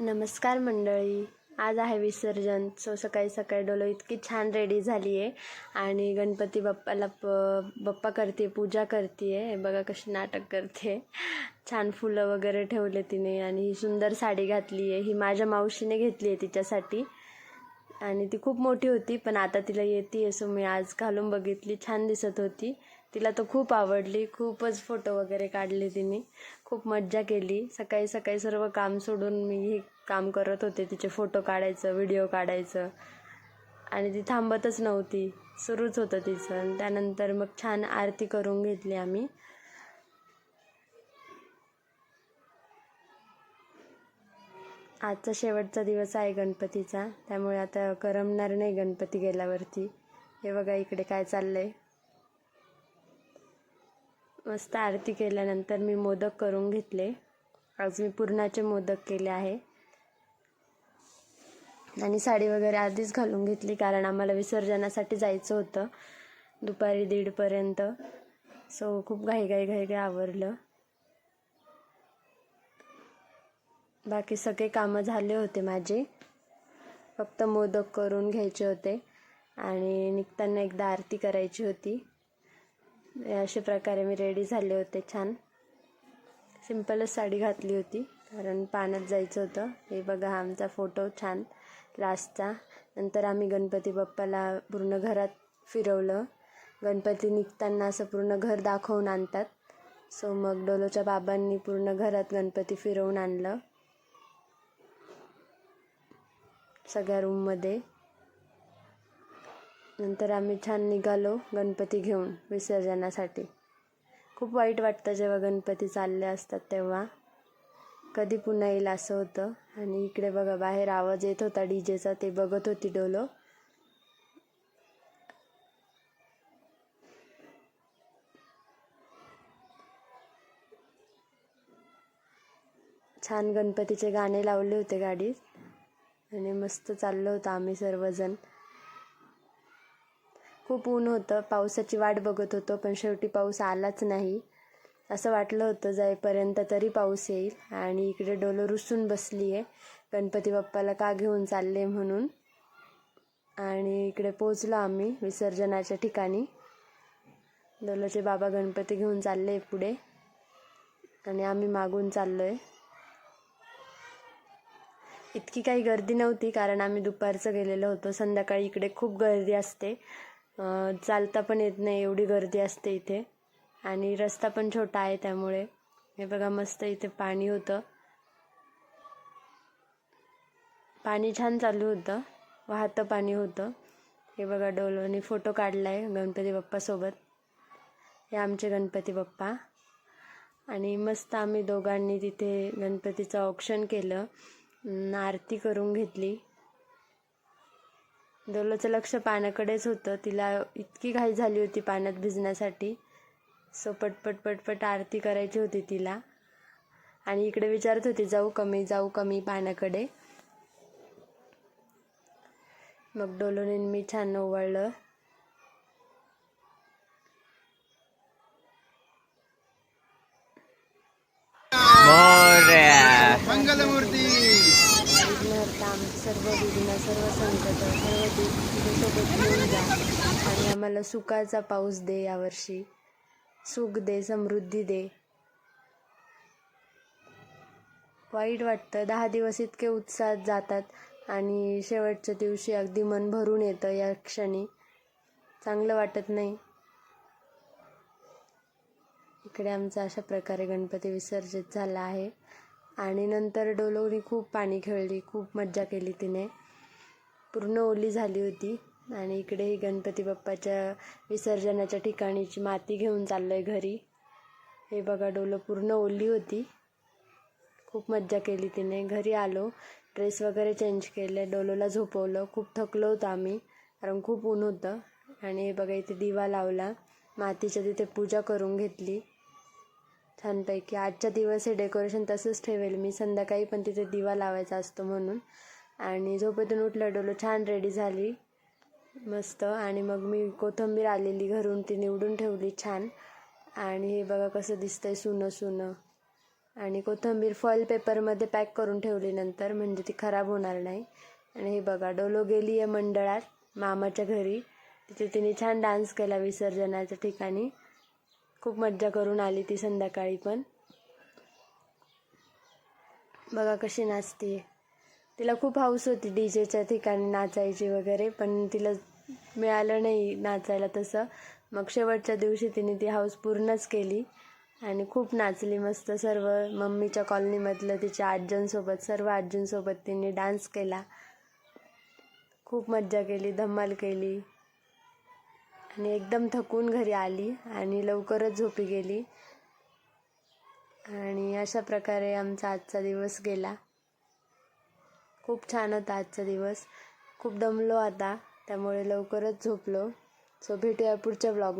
नमस्कार मंडळी. आज आहे विसर्जन. सो सकाळी सकाळी डोलो इतकी छान रेडी झाली आहे आणि गणपती बाप्पाला प बाप्पा करते पूजा करते आहे बघा कशी नाटक करते छान फुलं वगैरे ठेवले तिने. आणि ही सुंदर साडी घातली आहे ही माझ्या मावशीने घेतली आहे तिच्यासाठी. आणि ती खूप मोठी होती पण आता तिला येते असं मी आज घालून बघितली छान दिसत होती. तिला तर खूप आवडली खूपच फोटो वगैरे काढले तिने. खूप मज्जा केली. सकाळी सकाळी सर्व काम सोडून मी हे काम करत होते तिचे फोटो काढायचं व्हिडिओ काढायचं. आणि ती थांबतच नव्हती. सुरूच होतं तिचं. त्यानंतर मग छान आरती करून घेतली आम्ही. आजचा शेवटचा दिवस आहे गणपतीचा. त्यामुळे आता करमणार नाही गणपती गेल्यावरती. हे बघा इकडे काय चाललंय. मस्त आरती केल्यानंतर मी मोदक करून घेतले. आज मी पुरणाचे मोदक केले आहे. आणि साडी वगैरे आधीच घालून घेतली कारण आम्हाला विसर्जनासाठी जायचं होतं. दुपारी दीडपर्यंत. सो खूप घाई घाई घाई घाई आवरलं. बाकी सगळे कामं झाले होते माझे. फक्त मोदक करून घ्यायचे होते आणि निघताना एकदा आरती करायची होती. अशा प्रकारे मी रेडी झाले होते छान. सिम्पलच साडी घातली होती कारण पाण्यात जायचं होतं. हे बघा हा आमचा फोटो छान. लास्टचा नंतर आम्ही गणपती बाप्पाला पूर्ण घरात फिरवलं. गणपती निघताना असं पूर्ण घर दाखवून आणतात. सो मग डोलोच्या बाबांनी पूर्ण घरात गणपती फिरवून आणलं. सगळ्या रूममध्ये नंतर आम्ही छान निघालो गणपती घेऊन विसर्जनासाठी. खूप वाईट वाटतं जेव्हा गणपती चालले असतात तेव्हा. कधी पुन्हा येईल असं होतं. आणि इकडे बघा बाहेर आवाज येत होता डी जेचा ते बघत होती डोलो. छान गणपतीचे गाणे लावले होते गाडीत. आणि मस्त चाललो होतं आम्ही सर्वजण. खूप ऊन होतं पावसाची वाट बघत होतो पण शेवटी पाऊस आलाच नाही. असं वाटलं होतं जाईपर्यंत तरी पाऊस येईल. आणि इकडे डोलो रुसून बसली आहे गणपती बाप्पाला का घेऊन चालले म्हणून. आणि इकडे पोचलो आम्ही विसर्जनाच्या ठिकाणी. डोलोचे बाबा गणपती घेऊन चालले पुढे. आणि आम्ही मागून चाललो आहे इतकी काही गर्दी नव्हती कारण आम्ही दुपारचं गेलेलो होतो. संध्याकाळी इकडे खूप गर्दी असते. चालता पण येत नाही एवढी गर्दी असते इथे. आणि रस्ता पण छोटा आहे त्यामुळे. हे बघा मस्त इथे पाणी होतं. पाणी छान चालू होतं. वाहतं पाणी होतं. हे बघा डोलोनी फोटो काढला आहे गणपती बाप्पासोबत हे आमचे गणपती बाप्पा. आणि मस्त आम्ही दोघांनी तिथे गणपतीचं ऑप्शन केलं. आरती करून घेतली. डोलोचं लक्ष पाण्याकडेच होतं. तिला इतकी घाई झाली होती पाण्यात भिजण्यासाठी. सो पटपट पटपट आरती करायची होती तिला. आणि इकडे विचारत होती जाऊ कमी जाऊ कमी पाण्याकडे. मग डोलोने मी छान ओवाळलं. सर्व विघ्न सर्व संकट सर्व तुझ्यासोबत घेऊन जा आणि आम्हाला सुखाचा पाऊस दे यावर्षी. सुख दे समृद्धी दे. वाईट वाटतं. दहा दिवस इतके उत्साहात जातात आणि शेवटच्या दिवशी अगदी मन भरून येतं या क्षणी. चांगलं वाटत नाही. इकडे आमचा अशा प्रकारे गणपती विसर्जित झाला आहे. आणि नंतर डोलोनी खूप पाणी खेळली खूप मज्जा केली तिने. पूर्ण ओली झाली होती. आणि इकडेही गणपती बाप्पाच्या विसर्जनाच्या ठिकाणीची माती घेऊन चाललो आहे घरी. हे बघा डोलं पूर्ण ओली होती. खूप मज्जा केली तिने. घरी आलो ड्रेस वगैरे चेंज केले डोलोला झोपवलं. खूप थकलो होतो आम्ही कारण खूप ऊन होतं. आणि हे बघा इथे दिवा लावला. मातीच्या तिथे पूजा करून घेतली. छानपैकी. आजच्या दिवस हे डेकोरेशन तसंच ठेवेल. मी संध्याकाळी पण तिथे दिवा लावायचा असतो म्हणून. आणि झोपेतून उठलं डोलो छान रेडी झाली. मस्त. आणि मग मी कोथिंबीर आलेली घरून ती निवडून ठेवली छान. आणि हे बघा कसं दिसतंय सुनं सुनं. आणि कोथिंबीर फॉईल पेपरमध्ये पॅक करून ठेवली नंतर म्हणजे ती खराब होणार नाही. आणि हे बघा डोलो गेली आहे मंडळात मामाच्या घरी. तिथे तिने छान डान्स केला विसर्जनाच्या ठिकाणी. खूप मज्जा करून आली ती संध्याकाळी पण. बघा कशी नाचते. तिला खूप हाऊस होती डी जेच्या ठिकाणी नाचायची वगैरे पण तिला मिळालं नाही नाचायला तसं. मग शेवटच्या दिवशी तिने ती हाऊस पूर्णच केली आणि खूप नाचली मस्त सर्व. मम्मीच्या कॉलनीमधलं तिच्या आजींसोबत सर्व आजींसोबत तिने डान्स केला. खूप मज्जा केली धम्माल केली. आणि एकदम थकून घरी आली आणि लवकरच झोपी गेली. आणि अशा प्रकारे आमचा आजचा दिवस गेला. खूप छान होता आजचा दिवस. खूप दमलो आता त्यामुळे लवकरच झोपलो. सो भेटूया पुढच्या ब्लॉग